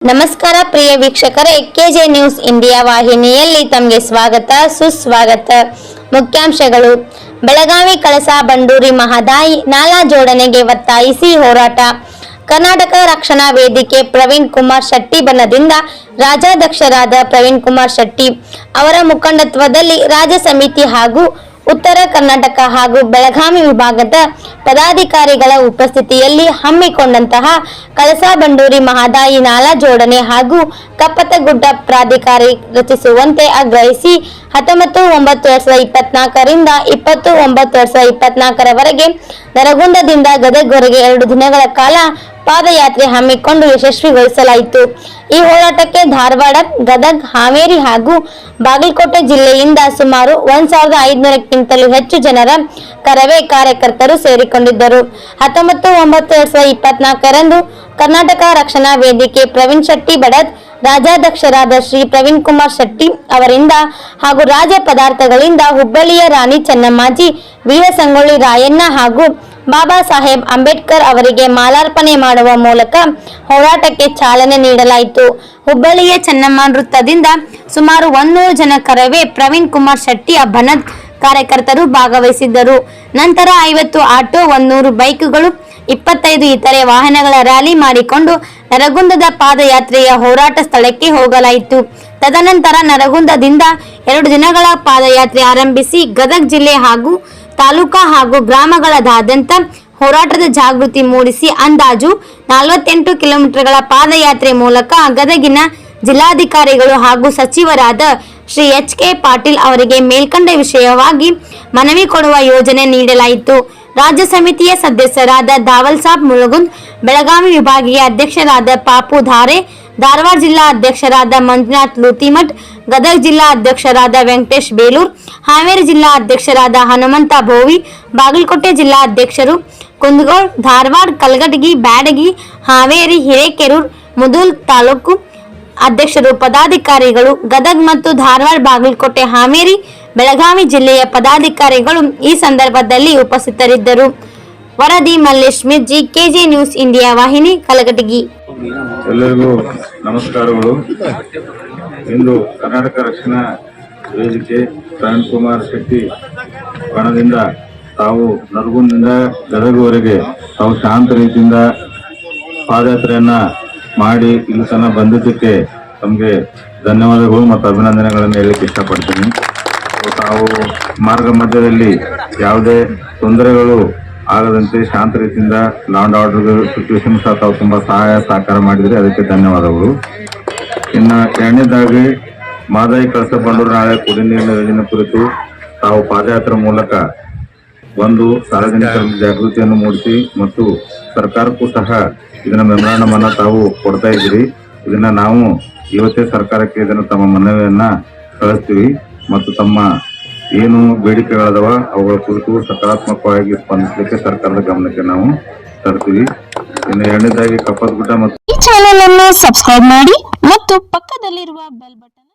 ನಮಸ್ಕಾರ ಪ್ರಿಯ ವೀಕ್ಷಕರೇ K J news India ವಾಹಿನಿಯಲ್ಲಿ ತಮಗೆ ಸ್ವಾಗತ, ಸುಸ್ವಾಗತ. ಮುಖ್ಯಾಂಶಗಳು. ಬೆಳಗಾವಿ ಕಳಸಾ ಬಂಡೂರಿ ಮಹದಾಯಿ ನಾಲಾ ಜೋಡಣೆಗೆ ಒತ್ತಾಯಿಸಿ ಹೋರಾಟ. ಕರ್ನಾಟಕ ರಕ್ಷಣಾ ವೇದಿಕೆ ಪ್ರವೀಣ್ ಕುಮಾರ್ ಶೆಟ್ಟಿ ಬಣದಿಂದ ರಾಜ್ಯಾಧ್ಯಕ್ಷರಾದ ಪ್ರವೀಣ್ ಕುಮಾರ್ ಶೆಟ್ಟಿ ಅವರ ಮುಖಂಡತ್ವದಲ್ಲಿ ರಾಜ್ಯ ಸಮಿತಿ ಹಾಗೂ ಉತ್ತರ ಕರ್ನಾಟಕ ಹಾಗೂ ಬೆಳಗಾವಿ ವಿಭಾಗದ ಪದಾಧಿಕಾರಿಗಳ ಉಪಸ್ಥಿತಿಯಲ್ಲಿ ಹಮ್ಮಿಕೊಂಡಂತಹ ಕಳಸಾ ಬಂಡೂರಿ ಮಹದಾಯಿ ನಾಲಾ ಜೋಡಣೆ ಹಾಗೂ ಕಪ್ಪತ್ತಗುಡ್ಡ ಪ್ರಾಧಿಕಾರಿ ರಚಿಸುವಂತೆ ಆಗ್ರಹಿಸಿ ಹತ್ತೊಂಬತ್ತು ಒಂಬತ್ತು ಎರಡ್ ಸಾವಿರದ ಇಪ್ಪತ್ನಾಲ್ಕರಿಂದ ಇಪ್ಪತ್ತು ಒಂಬತ್ತು ಎರಡ್ ಸಾವಿರದ ಇಪ್ಪತ್ನಾಲ್ಕರವರೆಗೆ ನರಗುಂದದಿಂದ ಗದಗ್ವರೆಗೆ ಎರಡು ದಿನಗಳ ಕಾಲ ಪಾದಯಾತ್ರೆ ಹಮ್ಮಿಕೊಂಡು ಯಶಸ್ವಿಗೊಳಿಸಲಾಯಿತು. ಈ ಹೋರಾಟಕ್ಕೆ ಧಾರವಾಡ, ಗದಗ್, ಹಾವೇರಿ ಹಾಗೂ ಬಾಗಲಕೋಟೆ ಜಿಲ್ಲೆಯಿಂದ ಸುಮಾರು ಒಂದ್ ಸಾವಿರದ ಐದುನೂರಕ್ಕಿಂತಲೂ ಹೆಚ್ಚು ಜನರ ಕರವೇ ಕಾರ್ಯಕರ್ತರು ಸೇರಿಕೊಂಡಿದ್ದರು. ಹತ್ತೊಂಬತ್ತು, ಒಂಬತ್ತು, ಎರಡ್ ಸಾವಿರದ ಇಪ್ಪತ್ನಾಲ್ಕರಂದು ಕರ್ನಾಟಕ ರಕ್ಷಣಾ ವೇದಿಕೆ ಪ್ರವೀಣ್ ಶೆಟ್ಟಿ ಬಡದ್, ರಾಜ್ಯಾಧ್ಯಕ್ಷರಾದ ಶ್ರೀ ಪ್ರವೀಣ್ ಕುಮಾರ್ ಶೆಟ್ಟಿ ಅವರಿಂದ ಹಾಗೂ ರಾಜ ಪದಾರ್ಥಗಳಿಂದ ಹುಬ್ಬಳ್ಳಿಯ ರಾಣಿ ಚೆನ್ನಮ್ಮಾಜಿ ವೀರಸಂಗೊಳ್ಳಿ ರಾಯಣ್ಣ ಹಾಗೂ ಬಾಬಾ ಸಾಹೇಬ್ ಅಂಬೇಡ್ಕರ್ ಅವರಿಗೆ ಮಾಲಾರ್ಪಣೆ ಮಾಡುವ ಮೂಲಕ ಹೋರಾಟಕ್ಕೆ ಚಾಲನೆ ನೀಡಲಾಯಿತು. ಹುಬ್ಬಳ್ಳಿಯ ಚೆನ್ನಮ್ಮ ವೃತ್ತದಿಂದ ಸುಮಾರು ಒಂದೂರು ಜನ ಕರವೇ ಪ್ರವೀಣ್ ಕುಮಾರ್ ಶೆಟ್ಟಿ ಬಣದ್ ಕಾರ್ಯಕರ್ತರು ಭಾಗವಹಿಸಿದ್ದರು. ನಂತರ ಐವತ್ತು ಆಟೋ, ಒಂದೂರು ಬೈಕ್ಗಳು, ಇಪ್ಪತ್ತೈದು ಇತರೆ ವಾಹನಗಳ ರ್ಯಾಲಿ ಮಾಡಿಕೊಂಡು ನರಗುಂದದ ಪಾದಯಾತ್ರೆಯ ಹೋರಾಟ ಸ್ಥಳಕ್ಕೆ ಹೋಗಲಾಯಿತು. ತದನಂತರ ನರಗುಂದದಿಂದ ಎರಡು ದಿನಗಳ ಪಾದಯಾತ್ರೆ ಆರಂಭಿಸಿ ಗದಗ ಜಿಲ್ಲೆ ಹಾಗೂ ತಾಲೂಕಾ ಹಾಗೂ ಗ್ರಾಮಗಳದಾದ್ಯಂತ ಹೋರಾಟದ ಜಾಗೃತಿ ಮೂಡಿಸಿ ಅಂದಾಜು ನಲವತ್ತೆಂಟು ಕಿಲೋಮೀಟರ್ಗಳ ಪಾದಯಾತ್ರೆ ಮೂಲಕ ಗದಗಿನ ಜಿಲ್ಲಾಧಿಕಾರಿಗಳು ಹಾಗೂ ಸಚಿವರಾದ ಶ್ರೀ ಎಚ್ ಕೆ ಪಾಟೀಲ್ ಅವರಿಗೆ ಮೇಲ್ಕಂಡ ವಿಷಯವಾಗಿ ಮನವಿ ಕೊಡುವ ಯೋಜನೆ ನೀಡಲಾಯಿತು. ರಾಜ್ಯ ಸಮಿತಿಯ ಸದಸ್ಯರಾದ ದಾವಲ್ ಸಾಬ್ ಮುಳಗುಂದ್, ಬೆಳಗಾವಿ ವಿಭಾಗೀಯ ಅಧ್ಯಕ್ಷರಾದ ಪಾಪು ಧಾರೆ ಧಾರವಾಡ ಜಿಲ್ಲಾ ಅಧ್ಯಕ್ಷರಾದ ಮಂಜುನಾಥ್ ಲೂತಿಮಠ್, ಗದಗ ಜಿಲ್ಲಾ ಅಧ್ಯಕ್ಷರಾದ ವೆಂಕಟೇಶ್ ಬೇಲೂರ್, ಹಾವೇರಿ ಜಿಲ್ಲಾ ಅಧ್ಯಕ್ಷರಾದ ಹನುಮಂತ ಭೋವಿ, ಬಾಗಲಕೋಟೆ ಜಿಲ್ಲಾ ಅಧ್ಯಕ್ಷರು ಕುಂದಗೋಳ್, ಧಾರವಾಡ ಕಲಗಟಗಿ ಬ್ಯಾಡಗಿ, ಹಾವೇರಿ, ಹಿರೇಕೆರೂರ್, ಮುದೂಲ್ ತಾಲೂಕು ಅಧ್ಯಕ್ಷರು ಪದಾಧಿಕಾರಿಗಳು, ಗದಗ್ ಮತ್ತು ಧಾರವಾಡ, ಬಾಗಲಕೋಟೆ, ಹಾವೇರಿ, ಬೆಳಗಾವಿ ಜಿಲ್ಲೆಯ ಪದಾಧಿಕಾರಿಗಳು ಈ ಸಂದರ್ಭದಲ್ಲಿ ಉಪಸ್ಥಿತರಿದ್ದರು. ವರದಿ Mallesh Mirji, KJ news India ವಾಹಿನಿ ಕಲಗಟಗಿ ಎಲ್ಲರಿಗೂ ನಮಸ್ಕಾರಗಳು. ಇಂದು ಕರ್ನಾಟಕ ರಕ್ಷಣಾ ವೇದಿಕೆ ಪ್ರಾಣ್ ಕುಮಾರ್ ಶೆಟ್ಟಿ ಬಣದಿಂದ ತಾವು ನರಗುಂದಿಂದ ಗದಗವರೆಗೆ ತಾವು ಶಾಂತ ರೀತಿಯಿಂದ ಪಾದಯಾತ್ರೆಯನ್ನ ಮಾಡಿ ಇಲ್ಲಿ ತನಕ ಬಂದಿದ್ದಕ್ಕೆ ತಮಗೆ ಧನ್ಯವಾದಗಳು ಮತ್ತು ಅಭಿನಂದನೆಗಳನ್ನು ಹೇಳಲಿಕ್ಕೆ ಇಷ್ಟಪಡ್ತೀನಿ. ತಾವು ಮಾರ್ಗ ಮಧ್ಯದಲ್ಲಿ ಯಾವುದೇ ತೊಂದರೆಗಳು ಆಗದಂತೆ ಶಾಂತ ರೀತಿಯಿಂದ ಲಾಂಡ್ ಆರ್ಡರ್ ಸಿಚುವೇಶನ್ ಸಹ ತಾವು ತುಂಬಾ ಸಹಾಯ ಸಹಕಾರ ಮಾಡಿದ್ರೆ. ಅದಕ್ಕೆ ಧನ್ಯವಾದಗಳು. ಇನ್ನು ಎರಡನೇದಾಗಿ ಮಾದಾಯಿ ಕಳಸ ಬಂಡೂರು ನಾಳೆ ಕುಡಿ ನೀರಿನ ಯೋಜನೆ ಕುರಿತು ತಾವು ಪಾದಯಾತ್ರೆ ಮೂಲಕ ಒಂದು ಸಾರ್ವಜನಿಕರ ಜಾಗೃತಿಯನ್ನು ಮೂಡಿಸಿ ಮತ್ತು ಸರ್ಕಾರಕ್ಕೂ ಸಹ ಇದನ್ನ ಮೆಮೊರಾಂಡಮ್ ಅನ್ನ ತಾವು ಕೊಡ್ತಾ ಇದ್ದೀರಿ. ಇದನ್ನ ನಾವು ಇವತ್ತೇ ಸರ್ಕಾರಕ್ಕೆ ಇದನ್ನು ತಮ್ಮ ಮನವಿಯನ್ನ ಕಳಿಸ್ತೀವಿ ಮತ್ತು ತಮ್ಮ ಏನು ಬೇಡಿಕೆಗಳದವ, ಅವುಗಳ ಕುರಿತು ಸಕಾರಾತ್ಮಕವಾಗಿ ಸ್ಪಂದಿಸಲಿಕ್ಕೆ ಸರ್ಕಾರದ ಗಮನಕ್ಕೆ ನಾವು ತರ್ತೀವಿ. ಇನ್ನು ಎರಡನೇದಾಗಿ ಕಪ್ಪತ್ ಗುಡ್ಡ ಮತ್ತು ಈ ಚಾನೆಲ್ ಅನ್ನು ಸಬ್ಸ್ಕ್ರೈಬ್ ಮಾಡಿ ಮತ್ತು ಪಕ್ಕದಲ್ಲಿರುವ ಬೆಲ್ ಬಟನ್